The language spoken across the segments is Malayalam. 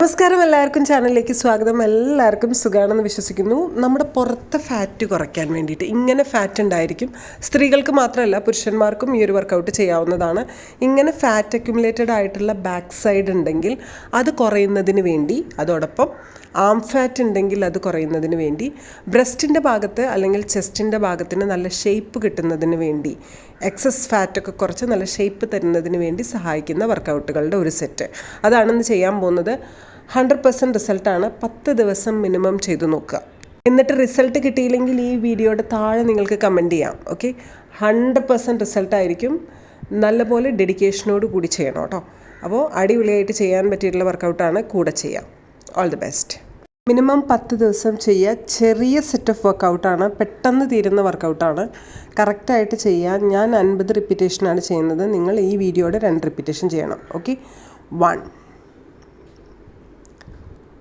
നമസ്കാരം എല്ലാവർക്കും ചാനലിലേക്ക് സ്വാഗതം. എല്ലാവർക്കും സുഖമാണെന്ന് വിശ്വസിക്കുന്നു. നമ്മുടെ പുറത്തെ ഫാറ്റ് കുറയ്ക്കാൻ വേണ്ടിയിട്ട് ഇങ്ങനെ ഫാറ്റ് ഉണ്ടായിരിക്കും. സ്ത്രീകൾക്ക് മാത്രമല്ല പുരുഷന്മാർക്കും ഈ ഒരു വർക്കൗട്ട് ചെയ്യാവുന്നതാണ്. ഇങ്ങനെ ഫാറ്റ് അക്യുമുലേറ്റഡ് ആയിട്ടുള്ള ബാക്ക് സൈഡ് ഉണ്ടെങ്കിൽ അത് കുറയുന്നതിന് വേണ്ടി അതോടൊപ്പം ആം ഫാറ്റ് ഉണ്ടെങ്കിൽ അത് കുറയുന്നതിന് വേണ്ടി ബ്രസ്റ്റിന്റെ ഭാഗത്ത് അല്ലെങ്കിൽ ചെസ്റ്റിന്റെ ഭാഗത്തിന് നല്ല ഷേപ്പ് കിട്ടുന്നതിന് വേണ്ടി എക്സസ് ഫാറ്റൊക്കെ കുറച്ച് നല്ല ഷേപ്പ് തരുന്നതിന് വേണ്ടി സഹായിക്കുന്ന വർക്കൗട്ടുകളുടെ ഒരു സെറ്റ് അതാണെന്ന് ചെയ്യാൻ പോകുന്നത് ഹൺഡ്രഡ് പെർസെന്റ് റിസൾട്ടാണ് പത്ത് ദിവസം മിനിമം ചെയ്തു നോക്കുക. എന്നിട്ട് റിസൾട്ട് കിട്ടിയില്ലെങ്കിൽ ഈ വീഡിയോയുടെ താഴെ നിങ്ങൾക്ക് കമന്റ് ചെയ്യാം ഓക്കെ? ഹൺഡ്രഡ് പെർസെന്റ് റിസൾട്ടായിരിക്കും നല്ലപോലെ ഡെഡിക്കേഷനോട് കൂടി ചെയ്യണം കേട്ടോ. അപ്പോൾ അടിപൊളിയായിട്ട് ചെയ്യാൻ പറ്റിയിട്ടുള്ള വർക്കൗട്ടാണ് കൂടെ ചെയ്യാം. ഓൾ ദി ബെസ്റ്റ് മിനിമം പത്ത് ദിവസം ചെയ്യുക ചെറിയ സെറ്റ് ഓഫ് വർക്കൗട്ടാണ് പെട്ടെന്ന് തീരുന്ന വർക്കൗട്ടാണ് കറക്റ്റായിട്ട് ചെയ്യുക. ഞാൻ അൻപത് റിപ്പീറ്റേഷനാണ് ചെയ്യുന്നത്. നിങ്ങൾ ഈ വീഡിയോയുടെ രണ്ട് റിപ്പീറ്റേഷൻ ചെയ്യണം okay? One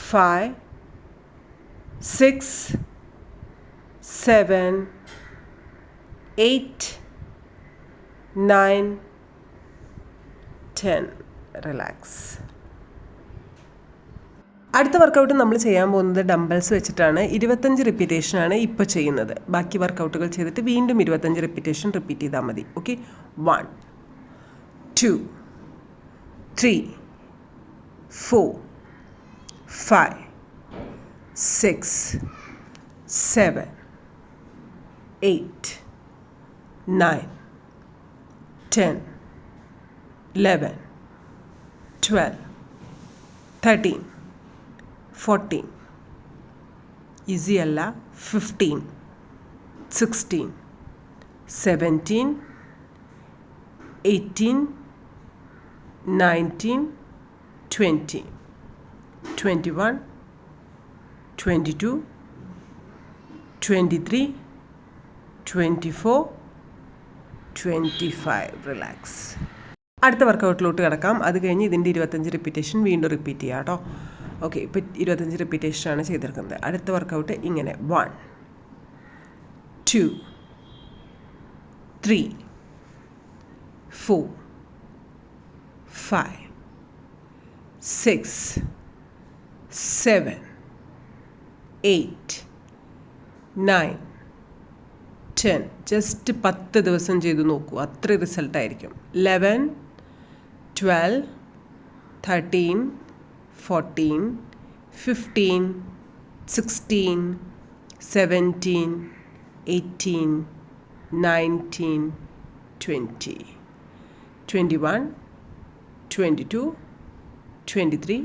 5, 6, 7, 8, 9, 10. Relax. അടുത്ത വർക്കൗട്ട് നമ്മൾ ചെയ്യാൻ പോകുന്നത് ഡംബൽസ് വെച്ചിട്ടാണ് ഇരുപത്തഞ്ച് റിപ്പീറ്റേഷനാണ് ഇപ്പോൾ ചെയ്യുന്നത് ബാക്കി വർക്കൗട്ടുകൾ ചെയ്തിട്ട് വീണ്ടും ഇരുപത്തഞ്ച് റിപ്പീറ്റേഷൻ റിപ്പീറ്റ് ചെയ്താൽ മതി okay one two three four five, six, seven, eight, nine, ten, eleven, twelve, thirteen, fourteen, easy alla, fifteen, sixteen, seventeen, eighteen, nineteen, twenty. 20 twenty one twenty two twenty three അടുത്ത വർക്കൗട്ടിലോട്ട് കിടക്കാം. അത് കഴിഞ്ഞ് ഇതിന്റെ ഇരുപത്തഞ്ച് റിപ്പീറ്റേഷൻ വീണ്ടും റിപ്പീറ്റ് ചെയ്യാം കേട്ടോ. ഓക്കെ ഇപ്പോൾ ഇരുപത്തഞ്ച് റിപ്പീറ്റേഷനാണ് ചെയ്തിരിക്കുന്നത്. അടുത്ത വർക്കൗട്ട് ഇങ്ങനെ. One two three four five six seven eight, nine, ten. Just പത്ത് ദിവസം ചെയ്ത് നോക്കൂ. അത്ര റിസൾട്ടായിരിക്കും eleven twelve thirteen fourteen fifteen sixteen seventeen eighteen nineteen twenty twenty one twenty two twenty three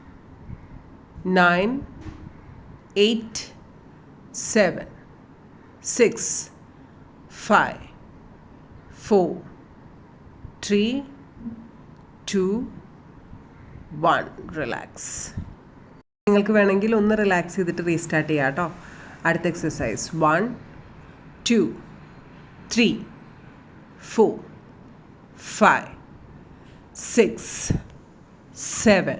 nine eight seven six five four three two one relax നിങ്ങൾക്ക് വേണമെങ്കിൽ ഒന്ന് റിലാക്സ് ചെയ്തിട്ട് റീസ്റ്റാർട്ട് ചെയ്യാം കേട്ടോ. അടുത്ത exercise one two three four five six seven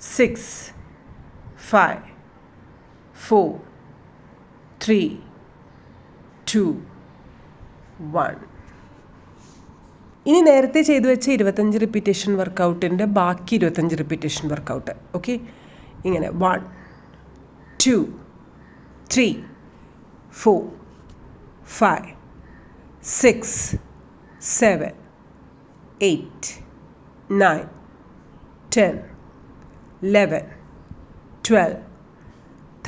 six five four three two one. ഇനി നേരത്തെ ചെയ്തു വെച്ച ഇരുപത്തഞ്ച് റിപ്പീറ്റേഷൻ വർക്കൗട്ടിന്റെ ബാക്കി ഇരുപത്തഞ്ച് റിപ്പീറ്റേഷൻ വർക്കൗട്ട് ഓക്കെ ഇങ്ങനെ. One two three four five six seven eight nine ten eleven twelve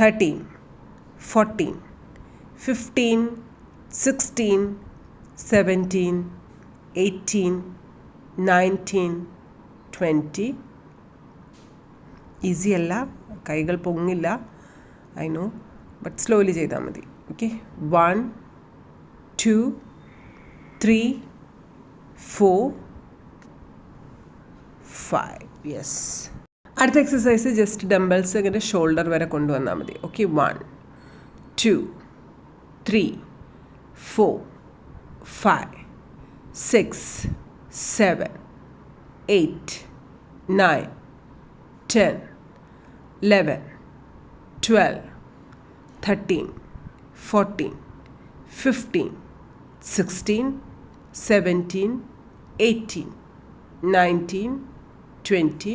thirteen fourteen fifteen sixteen seventeen eighteen nineteen twenty easy അല്ല. കൈകൾ പൊങ്ങില്ല. ഐ നോ ബട്ട് സ്ലോലി ചെയ്താൽ മതി. Okay one two three four five yes അടുത്ത എക്സസൈസ് ജസ്റ്റ് ഡംബൽസ് ഇങ്ങനെ ഷോൾഡർ വരെ കൊണ്ടുവന്നാൽ മതി. Okay one two three four five six seven eight nine ten eleven twelve thirteen fourteen fifteen sixteen seventeen eighteen nineteen twenty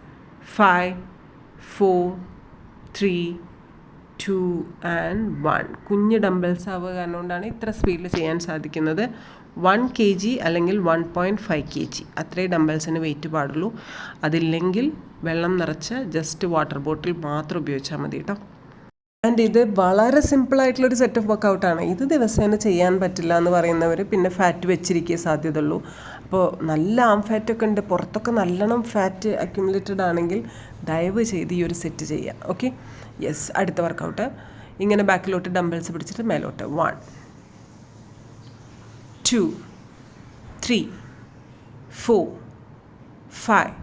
five four three two and one കുഞ്ഞ് ഡംബൽസ് ആവുക കാരണം കൊണ്ടാണ് ഇത്ര സ്പീഡിൽ ചെയ്യാൻ സാധിക്കുന്നത്. വൺ കെ ജി അല്ലെങ്കിൽ one point five K G അത്രേ ഡംബൽസിന് വെയിറ്റ് പാടുള്ളൂ. അതില്ലെങ്കിൽ വെള്ളം നിറച്ച ജസ്റ്റ് വാട്ടർ ബോട്ടിൽ മാത്രം ഉപയോഗിച്ചാൽ മതി കേട്ടോ ആൻഡ് ഇത് വളരെ സിമ്പിളായിട്ടുള്ളൊരു സെറ്റ് ഓഫ് വർക്കൗട്ടാണ് ഇത് ദിവസേന ചെയ്യാൻ പറ്റില്ല എന്ന് പറയുന്നവർ പിന്നെ ഫാറ്റ് വെച്ചിരിക്കേ സാധ്യതയുള്ളൂ. അപ്പോൾ നല്ല ആം ഫാറ്റൊക്കെ ഉണ്ട്. പുറത്തൊക്കെ നല്ലോണം ഫാറ്റ് അക്യുമുലേറ്റഡ് ആണെങ്കിൽ ദയവ് ചെയ്ത് ഈ ഒരു സെറ്റ് ചെയ്യുക ഓക്കെ യെസ് അടുത്ത വർക്കൗട്ട് ഇങ്ങനെ ബാക്കിലോട്ട് ഡംബിൾസ് പിടിച്ചിട്ട് മേലോട്ട്. One two three four five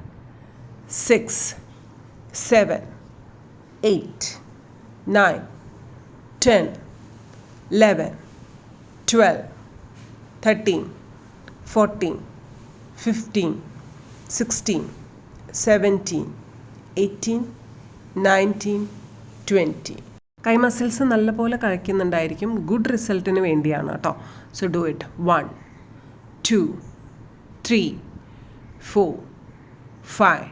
six seven eight nine ten eleven twelve thirteen fourteen fifteen sixteen seventeen eighteen nineteen twenty കൈ മസിൽസ് നല്ലപോലെ കഴിക്കുന്നുണ്ടായിരിക്കും. ഗുഡ് റിസൾട്ടിന് വേണ്ടിയാണ് കേട്ടോ so do it one two three four five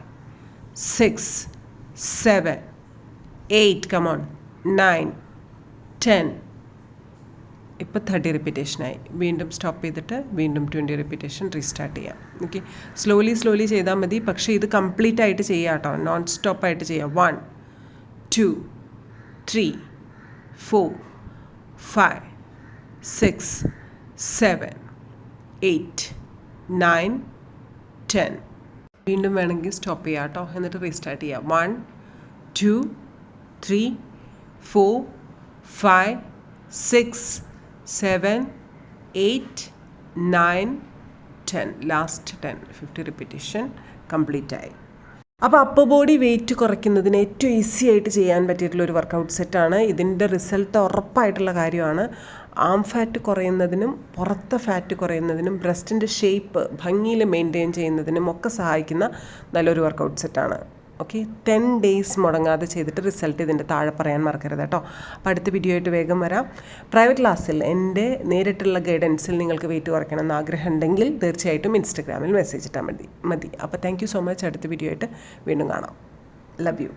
six seven eight come on nine ten ഇപ്പോൾ തേർട്ടി റിപ്പീറ്റേഷനായി വീണ്ടും സ്റ്റോപ്പ് ചെയ്തിട്ട് വീണ്ടും ട്വന്റി റിപ്പീറ്റേഷൻ റീസ്റ്റാർട്ട് ചെയ്യാം. ഓക്കെ സ്ലോലി സ്ലോലി ചെയ്താൽ മതി. പക്ഷേ ഇത് കംപ്ലീറ്റ് ആയിട്ട് ചെയ്യുക കേട്ടോ. നോൺ സ്റ്റോപ്പ് ആയിട്ട് ചെയ്യാം. One two three four five six seven eight nine ten വീണ്ടും വേണമെങ്കിൽ സ്റ്റോപ്പ് ചെയ്യാം കേട്ടോ. എന്നിട്ട് റീസ്റ്റാർട്ട് ചെയ്യാം. One two three four five six seven eight nine ten last ten fifty repetition complete ആയി അപ്പോൾ അപ്പർ ബോഡി വെയിറ്റ് കുറയ്ക്കുന്നതിന് ഏറ്റവും ഈസി ആയിട്ട് ചെയ്യാൻ പറ്റിയിട്ടുള്ള ഒരു വർക്കൗട്ട് സെറ്റാണ് ഇതിന്റെ റിസൾട്ട് ഉറപ്പായിട്ടുള്ള കാര്യമാണ്. ആം ഫാറ്റ് കുറയുന്നതിനും പുറത്തെ ഫാറ്റ് കുറയുന്നതിനും ബ്രസ്റ്റിന്റെ ഷേപ്പ് ഭംഗിയിൽ മെയിന്റെയിൻ ചെയ്യുന്നതിനും ഒക്കെ സഹായിക്കുന്ന നല്ലൊരു വർക്കൗട്ട് സെറ്റാണ് ഓക്കെ ടെൻ ഡേയ്സ് മുടങ്ങാതെ ചെയ്തിട്ട് റിസൾട്ട് ഇതിന്റെ താഴെ പറയാൻ മറക്കരുത് കേട്ടോ. അപ്പോൾ അടുത്ത വീഡിയോ ആയിട്ട് വേഗം വരാം. പ്രൈവറ്റ് ക്ലാസ്സിൽ എന്റെ നേരിട്ടുള്ള ഗൈഡൻസിൽ നിങ്ങൾക്ക് വെയിറ്റ് കുറയ്ക്കണം എന്ന് ആഗ്രഹം ഉണ്ടെങ്കിൽ തീർച്ചയായിട്ടും ഇൻസ്റ്റഗ്രാമിൽ മെസ്സേജ് ഇട്ടാൽ മതി. മതി. അപ്പോൾ താങ്ക് സോ മച്ച് അടുത്ത വീഡിയോ ആയിട്ട് വീണ്ടും കാണാം. Love you